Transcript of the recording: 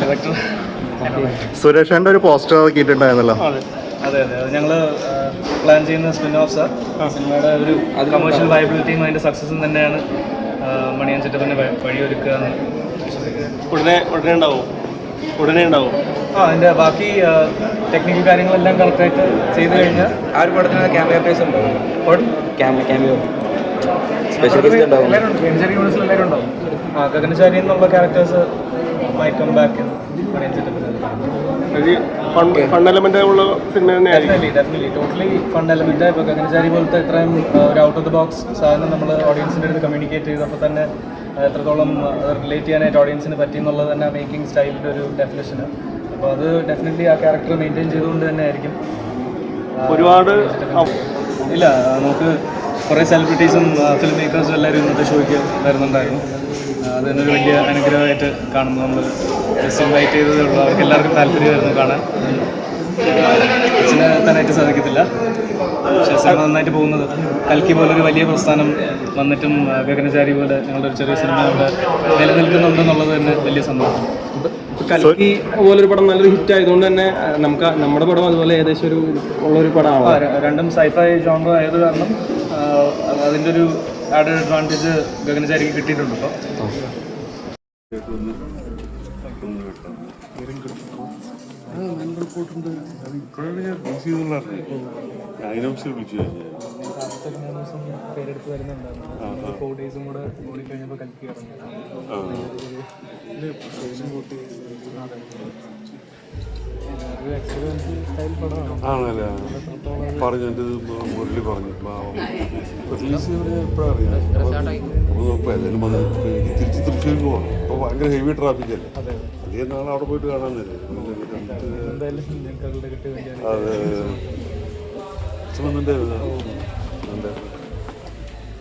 Director സുരേഷേന്റെ ഒരു poster ഇറക്കിയിട്ടുണ്ടായിരുന്നല്ലോ അതെ അതെ അതെ. അത് ഞങ്ങൾ പ്ലാൻ ചെയ്യുന്ന സ്പിൻ ഓഫ്സ് സിനിമയുടെ ഒരു കമേഴ്ഷ്യൽ വയബിലിറ്റിയും അതിന്റെ സക്സസും തന്നെയാണ് മണിയൻ ചിറ്റപ്പനെ വ- വഴിയൊരുക്കുക എന്ന് ഉടനെ ഉടനെ ഉണ്ടാവും. ഉടനെ ഉണ്ടാവും. ആ അതിന്റെ ബാക്കി ടെക്നിക്കൽ കാര്യങ്ങളെല്ലാം കറക്റ്റായിട്ട് ചെയ്തു കഴിഞ്ഞാൽ ആ ഒരു പടത്തിന് ക്യാമറ പേസ് ഉണ്ടാവും ക്യാമറ ക്യാമിയോ സ്പെഷ്യൽ ഗസ്റ്റ് ഉണ്ടാവും. എല്ലാവരും ഉണ്ട്. ഗഗനചാരി യൂണിവേഴ്സിൽ എല്ലാവരും ഉണ്ടാവും. ആ ഗഗനചാരി എന്നുള്ള characters my comeback element ഉള്ള സിനിമ തന്നെയായിരിക്കും definitely definitely totally fun element ഇപ്പോൾ ഗഗനചാരി പോലത്തെ ഇത്രയും ഒരു ഔട്ട് ഓഫ് ദ ബോക്സ് സാധനം നമ്മൾ ഓഡിയൻസിന്റെ അടുത്ത് കമ്മ്യൂണിക്കേറ്റ് ചെയ്തപ്പോൾ തന്നെ എത്രത്തോളം റിലേറ്റ് ചെയ്യാനായിട്ട് ഓഡിയൻസിന് പറ്റി എന്നുള്ളത് തന്നെ മേക്കിംഗ് സ്റ്റൈലിന്റെ ഒരു ഡെഫിനേഷന് അപ്പോൾ അത് ഡെഫിനറ്റ്ലി ആ ക്യാരക്ടർ മെയിന്റെയിൻ ചെയ്തുകൊണ്ട് തന്നെ ആയിരിക്കും. ഒരുപാട് ഇല്ല നമുക്ക് കുറേ സെലിബ്രിറ്റീസും ഫിലിം മേക്കേഴ്സും എല്ലാവരും ഇന്നത്തെ ഷോയ്ക്ക് വരുന്നുണ്ടായിരുന്നു. അത് തന്നെ ഒരു വലിയ അനുഗ്രഹമായിട്ട് കാണുന്നു നമ്മൾ ജസ്റ്റ് ഇൻവൈറ്റ് ചെയ്തതേ ഉള്ളൂ. അവർക്ക് എല്ലാവർക്കും താല്പര്യമായിരുന്നു കാണാൻ. അച്ഛന് എത്താനായിട്ട് സാധിക്കത്തില്ല. പക്ഷേ സിനിമ നന്നായിട്ട് പോകുന്നത് കൽക്കി പോലൊരു വലിയ പ്രസ്ഥാനം വന്നിട്ടും ഗഗനചാരി പോലെ ഞങ്ങളുടെ ഒരു ചെറിയ സിനിമ അവിടെ നിലനിൽക്കുന്നുണ്ടെന്നുള്ളത് തന്നെ വലിയ സന്തോഷം. കൽക്കി പോലൊരു പടം നല്ലൊരു ഹിറ്റ് ആയതുകൊണ്ട് തന്നെ നമുക്ക് നമ്മുടെ പടം അതുപോലെ ഏകദേശം ഒരു ഉള്ളൊരു പടമാണ് രണ്ടും സൈഫൈ ജോണർ ആയത് കാരണം അതിന്റെ ഒരു ആഡഡ് അഡ്വാന്റേജ് ഗഗനചാരിക്ക് കിട്ടിയിട്ടുണ്ട് ഇപ്പോൾ അതിനെ വിളിച്ചു കഴിഞ്ഞാൽ പേരെടുത്ത് വരുന്നുണ്ടായിരുന്നു. ഫോർ ഡേയ്സും കൂടെ ഓടിക്കഴിഞ്ഞപ്പോൾ കൽക്കി ആണല്ലേ? പറഞ്ഞു എന്റെ മുരളി പറഞ്ഞു. റിലീസ് എപ്പോഴാണ് അറിയാം? അപ്പോൾ നോക്കാം ഏതായാലും അത് തിരിച്ച് തൃശ്ശൂർ പോകണം അപ്പോൾ ഭയങ്കര ഹെവി ട്രാഫിക് അല്ലേ? അതേ. നാളെ അവിടെ പോയിട്ട് വേണ്ടിയാണ് അതെ സുമന്തന്റെ എന്റെ